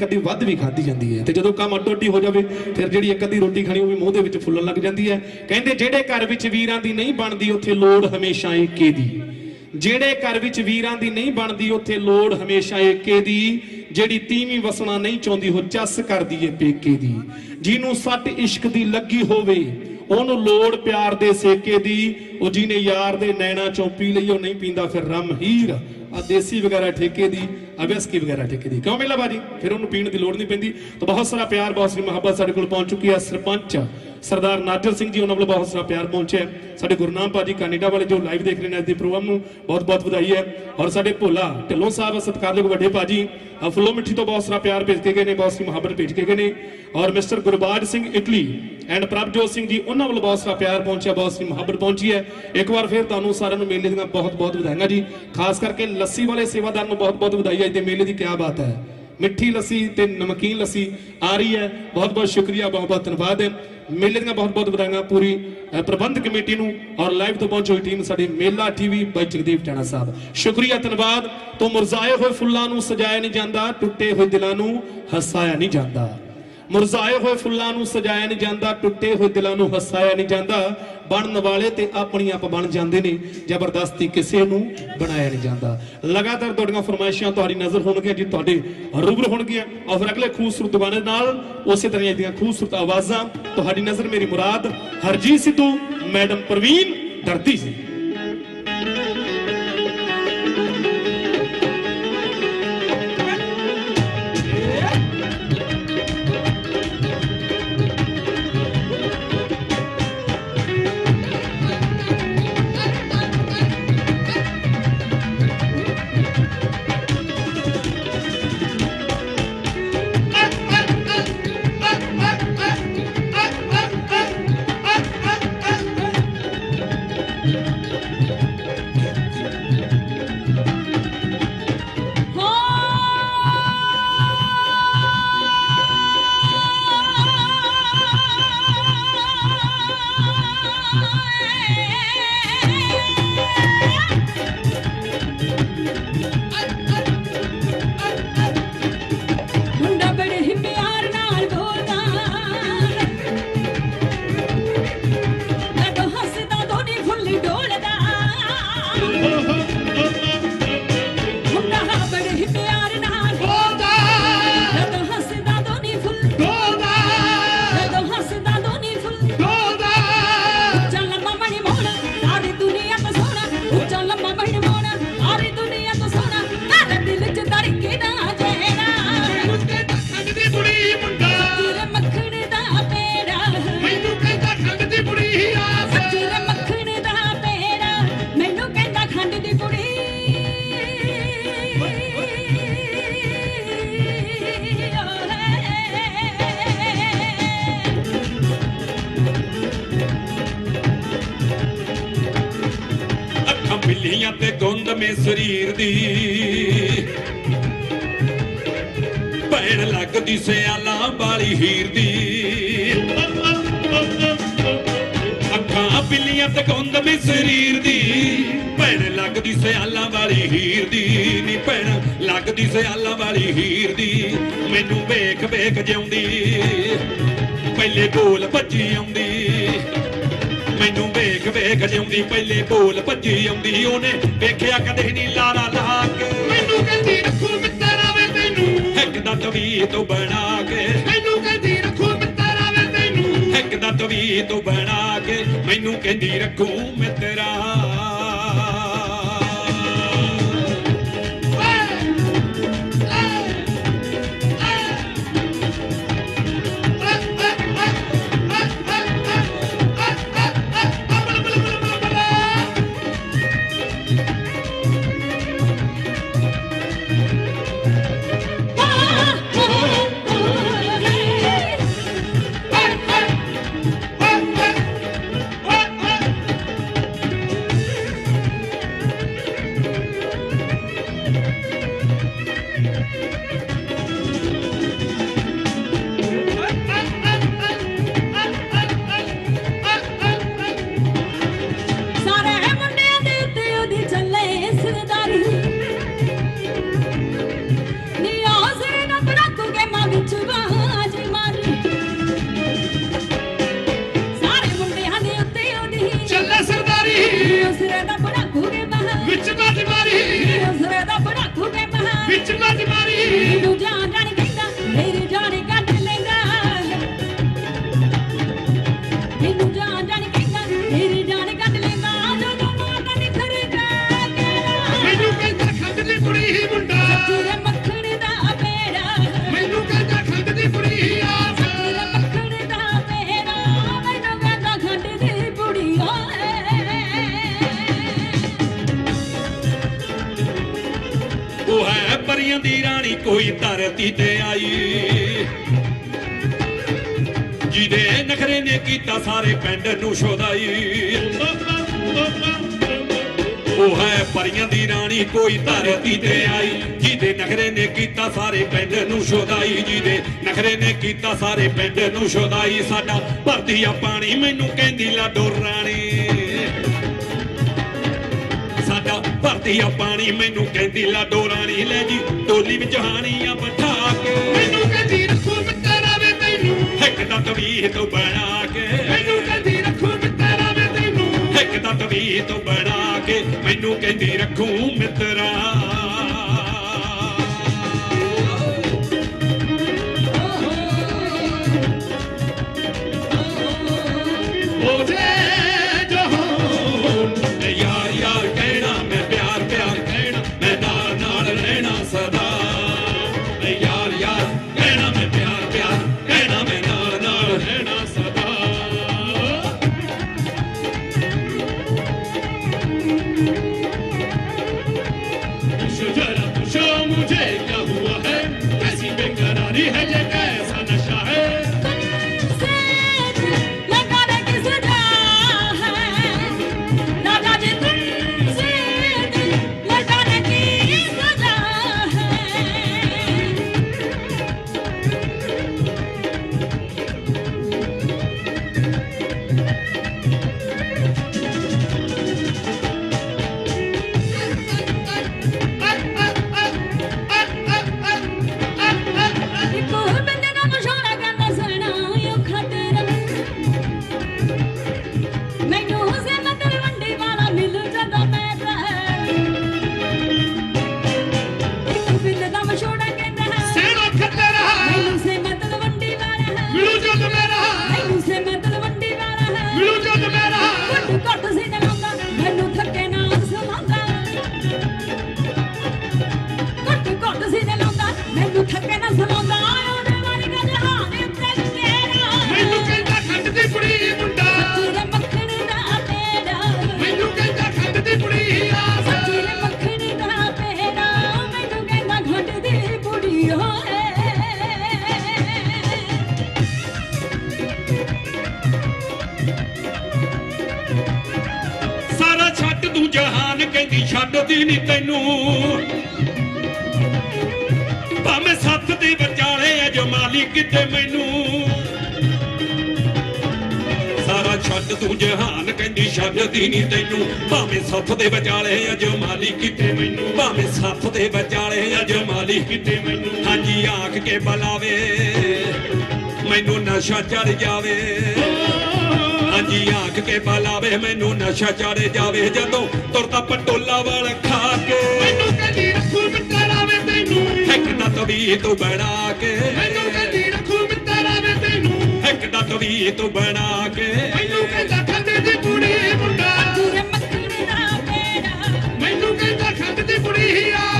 ਕਦੀ ਵੱਧ ਵੀ ਖਾਧੀ ਜਾਂਦੀ ਹੈ ਤੇ ਜਦੋਂ ਕੰਮ ਅੱਡੋ-ਅੱਡੀ ਹੋ ਜਾਵੇ, ਫਿਰ ਜਿਹੜੀ ਇੱਕ ਅੱਧੀ ਰੋਟੀ ਖਾਣੀ ਉਹ ਵੀ ਮੂੰਹ ਦੇ ਵਿੱਚ ਫੁੱਲਣ ਲੱਗ ਜਾਂਦੀ ਹੈ। ਕਹਿੰਦੇ ਜਿਹੜੇ ਘਰ ਵਿੱਚ ਵੀਰਾਂ ਦੀ ਨਹੀਂ ਬਣਦੀ, ਉੱਥੇ ਲੋੜ ਹਮੇਸ਼ਾ ਏਕੇ ਦੀ। ਜਿਹੜੇ ਘਰ ਵਿੱਚ ਵੀਰਾਂ ਦੀ ਨਹੀਂ ਬਣਦੀ, ਉੱਥੇ ਲੋੜ ਹਮੇਸ਼ਾ ਏਕੇ ਦੀ। ਜਿਹੜੀ ਤੀਵੀਂ ਵਸਣਾ ਨਹੀਂ ਚਾਹੁੰਦੀ, ਉਹ ਚੱਸ ਕਰਦੀ ਏ ਪੇਕੇ ਦੀ। ਜਿਹਨੂੰ ਸੱਟ ਇਸ਼ਕ ਦੀ ਲੱਗੀ ਹੋਵੇ, ਉਹਨੂੰ ਲੋੜ ਪਿਆਰ ਦੇ ਸੇਕੇ ਦੀ। ਉਹ ਜਿਹਨੇ ਯਾਰ ਦੇ ਨੈਣਾ ਚੋਂ ਪੀ ਲਈ, ਉਹ ਨਹੀਂ ਪੀਂਦਾ, ਫਿਰ ਰਮ ਹੀਰ ਆ ਦੇਸੀ ਵਗੈਰਾ ਠੇਕੇ ਦੀ, ਆ ਵਗੈਰਾ ਠੇਕੇ ਦੀ। ਕਿਉਂ ਮੇਲਾ ਬਾਜੀ? ਫਿਰ ਉਹਨੂੰ ਪੀਣ ਦੀ ਲੋੜ ਨਹੀਂ ਪੈਂਦੀ। ਤਾਂ ਬਹੁਤ ਸਾਰਾ ਪਿਆਰ, ਬਹੁਤ ਸਾਰੀ ਮੁਹੱਬਤ ਸਾਡੇ ਕੋਲ ਪਹੁੰਚ ਚੁੱਕੀ ਹੈ ਸਰਪੰਚ। ਸਰਦਾਰ ਨਾਜਰ ਸਿੰਘ ਜੀ ਉਹਨਾਂ ਵੱਲੋਂ ਬਹੁਤ ਸਾਰਾ ਪਿਆਰ ਪਹੁੰਚਿਆ ਹੈ। ਸਾਡੇ ਗੁਰਨਾਮ ਭਾਜੀ ਕੈਨੇਡਾ ਵਾਲੇ ਜੋ ਲਾਈਵ ਦੇਖ ਰਹੇ ਨੇ ਅੱਜ ਦੇ ਪ੍ਰੋਗਰਾਮ ਨੂੰ ਬਹੁਤ ਬਹੁਤ ਵਧਾਈ ਹੈ। ਔਰ ਸਾਡੇ ਭੋਲਾ ਢਿੱਲੋਂ ਸਾਹਿਬ ਸਤਿਕਾਰਯੋਗ ਵੱਡੇ ਭਾਜੀ ਅ, ਫੁੱਲੋ ਮਿੱਠੀ ਤੋਂ ਬਹੁਤ ਸਾਰਾ ਪਿਆਰ ਭੇਜ ਕੇ ਗਏ ਨੇ ਬਹੁਤ ਸਾਰੀ ਮੁਹੱਬਤ ਭੇਜ ਕੇ ਗਏ ਨੇ। ਔਰ mister Gurbaj Singh Italy and Prabhjot Singh ji ਉਹਨਾਂ ਵੱਲੋਂ ਬਹੁਤ ਸਾਰਾ ਪਿਆਰ ਪਹੁੰਚਿਆ ਬਹੁਤ ਸਾਰੀ ਮੁਹੱਬਤ ਪਹੁੰਚੀ ਹੈ। ਇੱਕ ਵਾਰ ਫਿਰ ਤੁਹਾਨੂੰ ਸਾਰਿਆਂ ਨੂੰ ਮੇਲੇ ਦੀਆਂ ਬਹੁਤ ਬਹੁਤ ਵਧਾਈਆਂ ਜੀ। ਖਾਸ ਕਰਕੇ ਲੱਸੀ ਵਾਲੇ ਸੇਵਾਦਾਰ ਨੂੰ ਬਹੁਤ ਬਹੁਤ ਵਧਾਈ ਅੱਜ ਦੇ ਮੇਲੇ ਦੀ ਕੀ ਬਾਤ ਹੈ। ਮਿੱਠੀ ਲੱਸੀ ਤੇ ਨਮਕੀਨ ਲੱਸੀ ਆ ਰਹੀ ਹੈ। ਬਹੁਤ ਬਹੁਤ ਸ਼ੁਕਰੀਆ ਬਹੁਤ ਬਹੁਤ ਧੰਨਵਾਦ। ਹੈ ਮੇਲੇ ਦੀਆਂ ਬਹੁਤ ਬਹੁਤ ਵਧਾਈਆਂ ਪੂਰੀ ਅ, ਪ੍ਰਬੰਧ ਕਮੇਟੀ ਨੂੰ ਔਰ ਲਾਈਵ ਤੋਂ ਪਹੁੰਚੀ ਹੋਈ ਟੀਮ ਸਾਡੇ ਮੇਲਾ ਟੀਵੀ ਬਾਈ ਜਗਦੀਪ ਟਾਣਾ ਸਾਹਿਬ। ਸ਼ੁਕਰੀਆ ਧੰਨਵਾਦ। ਤੋਂ ਮੁਰਜਾਏ ਹੋਏ ਫੁੱਲਾਂ ਨੂੰ ਸਜਾਇਆ ਨਹੀਂ ਜਾਂਦਾ ਟੁੱਟੇ ਹੋਏ ਦਿਲਾਂ ਨੂੰ ਹਸਾਇਆ ਨਹੀਂ ਜਾਂਦਾ। ਮੁਰਜਾਏ ਹੋਏ ਫੁੱਲਾਂ ਨੂੰ ਸਜਾਇਆ ਨਹੀਂ ਜਾਂਦਾ, ਟੁੱਟੇ ਹੋਏ ਦਿਲਾਂ ਨੂੰ ਹਸਾਇਆ ਨਹੀਂ ਜਾਂਦਾ, ਬਣਨ ਵਾਲੇ ਤੇ ਆਪਣੀ ਆਪ ਬਣ ਜਾਂਦੇ ਨੇ, ਜ਼ਬਰਦਸਤੀ ਕਿਸੇ ਨੂੰ ਬਣਾਇਆ ਨਹੀਂ ਜਾਂਦਾ। ਲਗਾਤਾਰ ਤੁਹਾਡੀਆਂ ਫਰਮਾਇਸ਼ਾਂ ਤੁਹਾਡੀ ਨਜ਼ਰ ਹੋਣਗੀਆਂ ਜੀ, ਤੁਹਾਡੇ ਰੂਬਰ ਹੋਣਗੀਆਂ। ਔਰ ਫਿਰ ਅਗਲੇ ਖੂਬਸੂਰਤ ਗਾਣੇ ਨਾਲ, ਉਸੇ ਤਰ੍ਹਾਂ ਦੀਆਂ ਖੂਬਸੂਰਤ ਆਵਾਜ਼ਾਂ, ਤੁਹਾਡੀ ਨਜ਼ਰ ਮੇਰੀ ਮੁਰਾਦ, ਹਰਜੀਤ ਸਿੱਧੂ, ਮੈਡਮ ਪ੍ਰਵੀਨ ਦਰਦੀ ਸੀ। ਬਿੱਲੀਆਂ ਤੇ ਗੁੰਦ ਮੇ ਸਰੀਰ ਦੀ। ਭੈਣ ਲੱਗਦੀ ਸਿਆਲਾਂ ਵਾਲੀ ਹੀਰ ਦੀ। ਅੱਖਾਂ ਬਿੱਲੀਆਂ ਤੇ ਗੁੰਦ ਮੇ ਸਰੀਰ ਦੀ। ਭੈਣ ਲੱਗਦੀ ਸਿਆਲਾਂ ਵਾਲੀ ਹੀਰ ਦੀ। ਨੀ ਭੈਣ ਲੱਗਦੀ ਸਿਆਲਾਂ ਵਾਲੀ ਹੀਰ ਦੀ। ਮੈਨੂੰ ਵੇਖ ਵੇਖ ਜਿਉਂਦੀ। ਪਹਿਲੇ ਗੋਲ ਭੱਜੀ ਆਉਂਦੀ। ਵੇਖ ਵੇਖ ਜਿਉਂਦੀ ਪਹਿਲੇ ਬੋਲ ਭੱਜੀ ਆਉਂਦੀ ਉਹਨੇ ਵੇਖਿਆ ਕਦੇ ਨਹੀਂ ਲਾਰਾ ਲਾ ਕੇ। ਮੈਨੂੰ ਕਹਿੰਦੀ ਰੱਖੂ ਮਿੱਤਰ ਆਵੇ ਤੈਨੂੰ। ਇੱਕ ਦਾ ਤਵੀ ਤੋਂ ਬਣਾ ਕੇ। ਮੈਨੂੰ ਕਹਿੰਦੀ ਰੱਖੂ ਮਿੱਤਰ ਆਵੇ ਤੈਨੂੰ। ਇੱਕ ਦਾ ਤਵੀ ਤੋਂ ਬਣਾ ਕੇ। ਮੈਨੂੰ ਕਹਿੰਦੀ ਰੱਖੂ ਮਿੱਤਰਾ। ਹਸਰੇ ਦਾ ਬੜਾ ਖੂਗੇ ਮਹਾ। ਵਿੱਚ ਨਾ ਦਿਮਾਰੀ ਹਸਰੇ ਦਾ ਬੜਾ ਖੂਗੇ ਮਹਾ। ਵਿੱਚ ਨਾ ਕੋਈ ਧਰਤੀ ਤੇ ਆਈ। ਜਿਹਦੇ ਨਖਰੇ ਨੇ ਕੀਤਾ ਸਾਰੇ ਪਿੰਡ ਨੂੰ ਸ਼ੋਦਾਈ ਉਹ ਹੈ ਪਰੀਆਂ ਦੀ ਰਾਣੀ ਕੋਈ ਧਰਤੀ ਤੇ ਆਈ। ਜਿਹਦੇ ਨਖਰੇ ਨੇ ਕੀਤਾ ਸਾਰੇ ਪਿੰਡ ਨੂੰ ਸ਼ੋਦਾਈ ਜਿਹਦੇ ਨਖਰੇ ਨੇ ਕੀਤਾ ਸਾਰੇ ਪਿੰਡ ਨੂੰ ਸ਼ੋਦਾਈ ਸਾਡਾ ਭਰਦੀ ਪਾਣੀ, ਮੈਨੂੰ ਕਹਿੰਦੀ ਲਾਡੋ ਰਾਣੀ। ਭਰਦੀ ਆ ਪਾਣੀ ਮੈਨੂੰ ਕਹਿੰਦੀ ਲਾਡੋ ਰਾਣੀ ਲੈ ਜੀ ਟੋਲੀ ਵਿੱਚ ਹਾਣੀਆਂ ਬਿਠਾ ਕੇ। ਮੈਨੂੰ ਕਹਿੰਦੀ ਰੱਖੂ ਮਿੱਤਰਾ ਵੇ ਤੈਨੂੰ। ਇੱਕ ਦਾ ਤਵੀਹ ਤੋਂ ਬਣਾ ਕੇ। ਮੈਨੂੰ ਕਹਿੰਦੀ ਰੱਖੂ ਮਿੱਤਰਾ ਵੇ ਤੈਨੂੰ। ਇੱਕ ਦਾ ਤਵੀਹ ਤੋਂ ਬਣਾ ਕੇ। ਮੈਨੂੰ ਕਹਿੰਦੀ ਰੱਖੂ ਮਿੱਤਰਾ। ਸਾਰਾ ਛੱਡ ਤੂੰ ਜਹਾਨ ਕਹਿੰਦੀ, ਛੱਡਦੀ ਨਹੀਂ ਤੈਨੂੰ। ਭਾਵੇਂ ਸੱਤ ਦੇ ਵਿਚਾਲੇ ਐ ਜਮਾਲੀ ਕਿਤੇ ਮੈਨੂੰ। ਸਾਰਾ ਛੱਡ ਤੂੰ ਜਹਾਨ ਕਹਿੰਦੀ, ਛੱਡਦੀ ਨਹੀਂ ਤੈਨੂੰ। ਭਾਵੇਂ ਸੱਤ ਦੇ ਵਿਚਾਲੇ ਐ ਜਮਾਲੀ ਕਿਤੇ ਮੈਨੂੰ। ਭਾਵੇਂ ਸੱਤ ਦੇ ਵਿਚਾਲੇ ਐ ਜਮਾਲੀ ਕਿਤੇ ਮੈਨੂੰ। ਹਾਂਜੀ, ਆਖ ਕੇ ਬਲਾਵੇ। ਮੈਨੂੰ ਨਸ਼ਾ ਚੜ ਜਾਵੇ। ਹਾਂਜੀ ਆਖ ਕੇ ਬੁਲਾਵੇ ਮੈਨੂੰ ਨਸ਼ਾ ਚੜ ਜਾਵੇ ਜਦੋਂ ਤੁਰਦਾ ਪਟੋਲਾ ਵਾਲ ਖਾ ਕੇ। ਮੈਨੂੰ ਕਹਿੰਦੀ ਰੱਖੂ ਮਿੱਤਰਾ ਵੇ ਤੈਨੂੰ। ਇੱਕ ਦਾ ਤਵੀ ਤੋਂ ਬਣਾ ਕੇ। ਮੈਨੂੰ ਕਹਿੰਦੀ ਰੱਖੂ ਮਿੱਤਰਾ ਵੇ ਤੈਨੂੰ। ਇੱਕ ਦਾ ਤਵੀ ਤੋਂ ਬਣਾ ਕੇ। ਮੈਨੂੰ ਕਹਿੰਦਾ ਖੰਡ ਦੀ ਕੁੜੀ ਮੁੰਡਾ। ਤੇਰੇ ਮੱਖਣ ਦਾ ਤੇਰਾ ਮੈਨੂੰ ਕਹਿੰਦਾ ਖੰਡ ਦੀ ਕੁੜੀ ਆ।